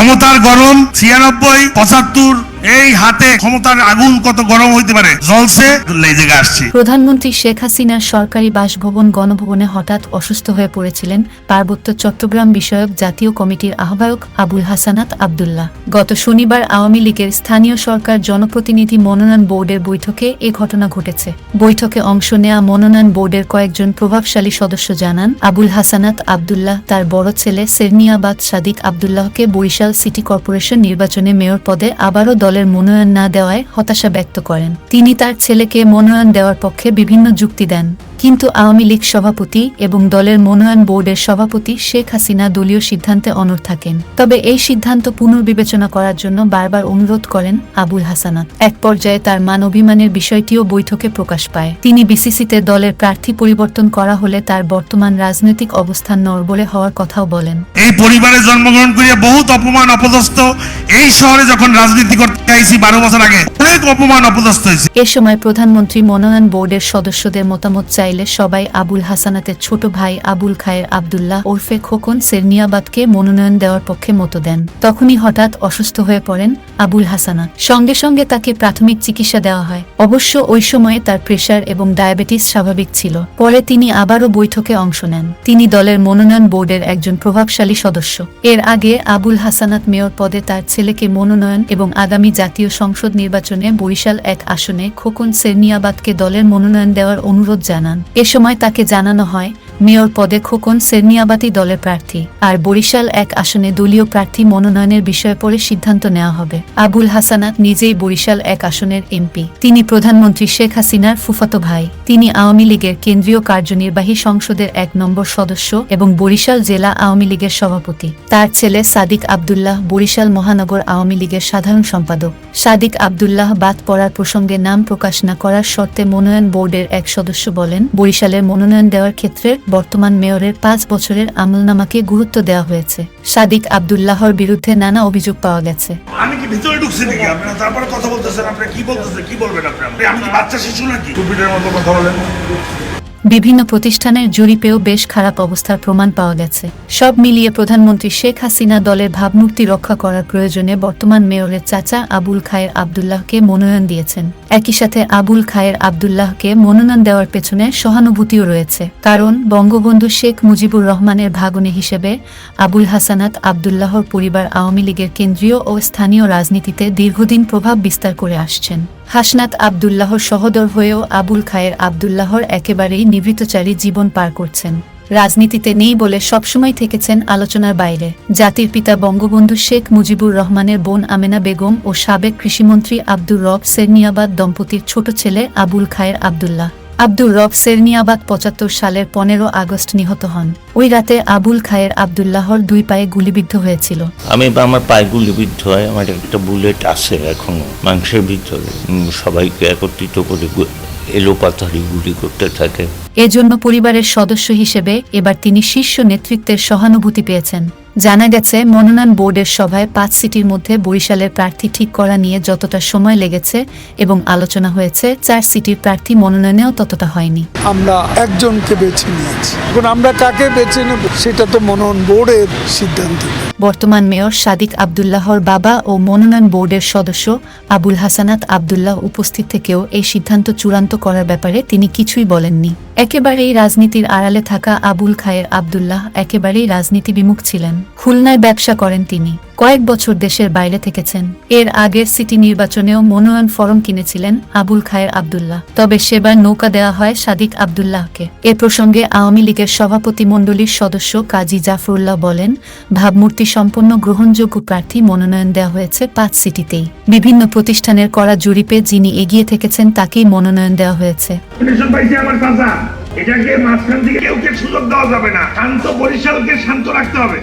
ক্ষমতার গরম ছিয়ানব্বই পঁচাত্তর এই হাতে ক্ষমতার আগুন কত গরম হইতে পারে? জ্বলছে লেজে আসছি। প্রধানমন্ত্রী শেখ হাসিনার সরকারি বাসভবন, গণভবনে হঠাৎ অসুস্থ হয়ে পড়েছিলেন পার্বত্য চট্টগ্রাম বিষয়ক জাতীয় কমিটির আহ্বায়ক আবুল হাসানাত আবদুল্লাহ। গত শনিবার আওয়ামী লীগের স্থানীয় সরকার জনপ্রতিনিধি মনোনয়ন বোর্ডের বৈঠকে এ ঘটনা ঘটেছে। বৈঠকে অংশ নেওয়া মনোনয়ন বোর্ডের কয়েকজন প্রভাবশালী সদস্য জানান আবুল হাসানাত আবদুল্লাহ, তার বড় ছেলে সেরনিয়াবাদ সাদিক আবদুল্লাহকে বরিশাল সিটি কর্পোরেশন নির্বাচনে মেয়র পদে আবারও দলের মনোনয়ন না দেওয়ায় হতাশা ব্যক্ত করেন। তিনি তার ছেলেকে মনোনয়ন দেওয়ার পক্ষে বিভিন্ন যুক্তি দেন। কিন্তু আওয়ামী লীগ সভাপতি এবং দলের মনোনয়ন বোর্ডের সভাপতি শেখ হাসিনা দলীয় সিদ্ধান্তে অনড় থাকেন। তবে এই সিদ্ধান্ত পুনর্বিবেচনা করার জন্য বারবার অনুরোধ করেন আবুল হাসানাত। এক পর্যায়ে তার মান অভিমানের বিষয়টিও বৈঠকে প্রকাশ পায়। তিনি বিসিসিতে দলের প্রার্থী পরিবর্তন করা হলে তার বর্তমান রাজনৈতিক অবস্থান নড়বড়ে হওয়ার কথাও বলেন। এই পরিবারে জন্মগ্রহণ করিয়া বহুত অপমান, অপদস্থ এই শহরে যখন রাজনীতি করতে আইছি বারো বছর আগে, অনেক অপমান অপদস্থ হয়েছে। এ সময় প্রধানমন্ত্রী মনোনয়ন বোর্ডের সদস্যদের মতামত চাইলে সবাই আবুল হাসানাতের ছোট ভাই আবুল খায়ের আবদুল্লাহ ওরফে খোকন সেরনিয়াবাদকে মনোনয়ন দেওয়ার পক্ষে মত দেন। তখনই হঠাৎ অসুস্থ হয়ে পড়েন আবুল হাসানাত সঙ্গে সঙ্গে তাকে প্রাথমিক চিকিৎসা দেওয়া হয়। অবশ্য ওই সময়ে তার প্রেশার এবং ডায়াবেটিস স্বাভাবিক ছিল। পরে তিনি আবারও বৈঠকে অংশ নেন। তিনি দলের মনোনয়ন বোর্ডের একজন প্রভাবশালী সদস্য। এর আগে আবুল হাসানাত মেয়র পদে তার ছেলেকে মনোনয়ন এবং আগামী জাতীয় সংসদ নির্বাচনে বরিশাল এক আসনে খোকন সেরনিয়াবাদকে দলের মনোনয়ন দেওয়ার অনুরোধ জানান। এ সময় তাকে জানানো হয় মেয়র পদে খোকন সেরনিয়াবাতি দলের প্রার্থী আর বরিশাল এক আসনে দলীয় প্রার্থী মনোনয়নের বিষয়ে পরে সিদ্ধান্ত নেওয়া হবে। আবুল হাসানাত নিজেই বরিশাল এক আসনের এমপি। তিনি প্রধানমন্ত্রী শেখ হাসিনার ফুফাতো ভাই। তিনি আওয়ামী লীগের কেন্দ্রীয় কার্যনির্বাহী সংসদের এক নম্বর সদস্য এবং বরিশাল জেলা আওয়ামী লীগের সভাপতি। তার ছেলে সাদিক আবদুল্লাহ বরিশাল মহানগর আওয়ামী লীগের সাধারণ সম্পাদক। সাদিক আবদুল্লাহ বাদ পড়ার প্রসঙ্গে নাম প্রকাশ না করার শর্তে মনোনয়ন বোর্ডের এক সদস্য বলেন, বরিশালের মনোনয়ন দেওয়ার ক্ষেত্রে বর্তমান মেয়রের পাঁচ বছরের আমলনামাকে গুরুত্ব দেওয়া হয়েছে। সাদিক আবদুল্লাহর বিরুদ্ধে নানা অভিযোগ পাওয়া গেছে। আমি কি ভিতরে ঢুকছি নাকি? আপনারা তারপরে কথা বলতেছেন আপনারা কি বলতেছেন? কি বলবেন আপনারা? আমি কি বাচ্চা শিশু নাকি? মতো কথা বলেন। বিভিন্ন প্রতিষ্ঠানের জরিপেও বেশ খারাপ অবস্থার প্রমাণ পাওয়া গেছে। সব মিলিয়ে প্রধানমন্ত্রী শেখ হাসিনা দলের ভাবমূর্তি রক্ষা করার প্রয়োজনে বর্তমান মেয়রের চাচা আবুল খায়ের আবদুল্লাহকে মনোনয়ন দিয়েছেন। একই সাথে আবুল খায়ের আবদুল্লাহকে মনোনয়ন দেওয়ার পেছনে সহানুভূতিও রয়েছে। কারণ বঙ্গবন্ধু শেখ মুজিবুর রহমানের ভাগনে হিসেবে আবুল হাসানাত আবদুল্লাহর পরিবার আওয়ামী লীগের কেন্দ্রীয় ও স্থানীয় রাজনীতিতে দীর্ঘদিন প্রভাব বিস্তার করে আসছেন। হাসনাত আবদুল্লাহর সহদর হয়েও আবুল খায়ের আবদুল্লাহর একেবারেই নিভৃতচারী জীবন পার করছেন। রাজনীতিতে নেই বলে সবসময় থেকেছেন আলোচনার বাইরে। জাতির পিতা বঙ্গবন্ধু শেখ মুজিবুর রহমানের বোন আমেনা বেগম ও সাবেক কৃষিমন্ত্রী আব্দুর রব সেরনিয়াবাদ দম্পতির ছোট ছেলে আবুল খায়ের আবদুল্লাহ। আব্দুর রব সেরনিয়াবাদ পঁচাত্তর সালের পনেরো আগস্ট নিহত হন। ওই রাতে আবুল খায়ের আবদুল্লাহর দুই পায়ে গুলিবিদ্ধ হয়েছিল। আমি বা আমার পায়ে গুলিবিদ্ধ হয় আমার একটা বুলেট আছে এখনও মাংসের ভিতরে। সবাইকে একত্রিত করে এলোপাথারি গুলি করতে থাকে। এজন্য পরিবারের সদস্য হিসেবে এবার তিনি শীর্ষ নেতৃত্বের সহানুভূতি পেয়েছেন। জানা গেছে মনোনয়ন বোর্ডের সভায় পাঁচ সিটির মধ্যে বরিশালের প্রার্থী ঠিক করা নিয়ে যতটা সময় লেগেছে এবং আলোচনা হয়েছে চার সিটির প্রার্থী মনোনয়নেও ততটা হয়নি। আমরা একজনকে বেছে নিয়েছি। এখন আমরা কাকে বেছে নেব সেটা তো মনন বোর্ডের সিদ্ধান্ত। বর্তমান মেয়র সাদিক আবদুল্লাহর বাবা ও মনোনয়ন বোর্ডের সদস্য আবুল হাসানাত আবদুল্লাহ উপস্থিত থেকেও এই সিদ্ধান্ত চূড়ান্ত করার ব্যাপারে তিনি কিছুই বলেননি। একেবারেই রাজনীতির আড়ালে থাকা আবুল খায়ের আবদুল্লাহ একেবারেই রাজনীতি বিমুখ ছিলেন। খুলনায় ব্যবসা করেন তিনি। কয়েক বছর দেশের বাইরে থেকেছেন। এর আগের সিটি নির্বাচনেও মনোনয়ন ফরম কিনেছিলেন আবুল খায়ের আবদুল্লাহ। তবে সেবার নৌকা দেওয়া হয় সাদিক আবদুল্লাহকে। এ প্রসঙ্গে আওয়ামী লীগের সভাপতি মণ্ডলীর সদস্য কাজী জাফরুল্লাহ বলেন, ভাবমূর্তি সম্পন্ন গ্রহণযোগ্য প্রার্থী মনোনয়ন দেওয়া হয়েছে পাঁচ সিটিতেই। বিভিন্ন প্রতিষ্ঠানের করা জরিপে যিনি এগিয়ে থেকেছেন তাকেই মনোনয়ন দেওয়া হয়েছে। এটাকে মাঝখান থেকে কেউ কে সুযোগ দেওয়া যাবে না। শান্ত বরিশালকে শান্ত রাখতে হবে।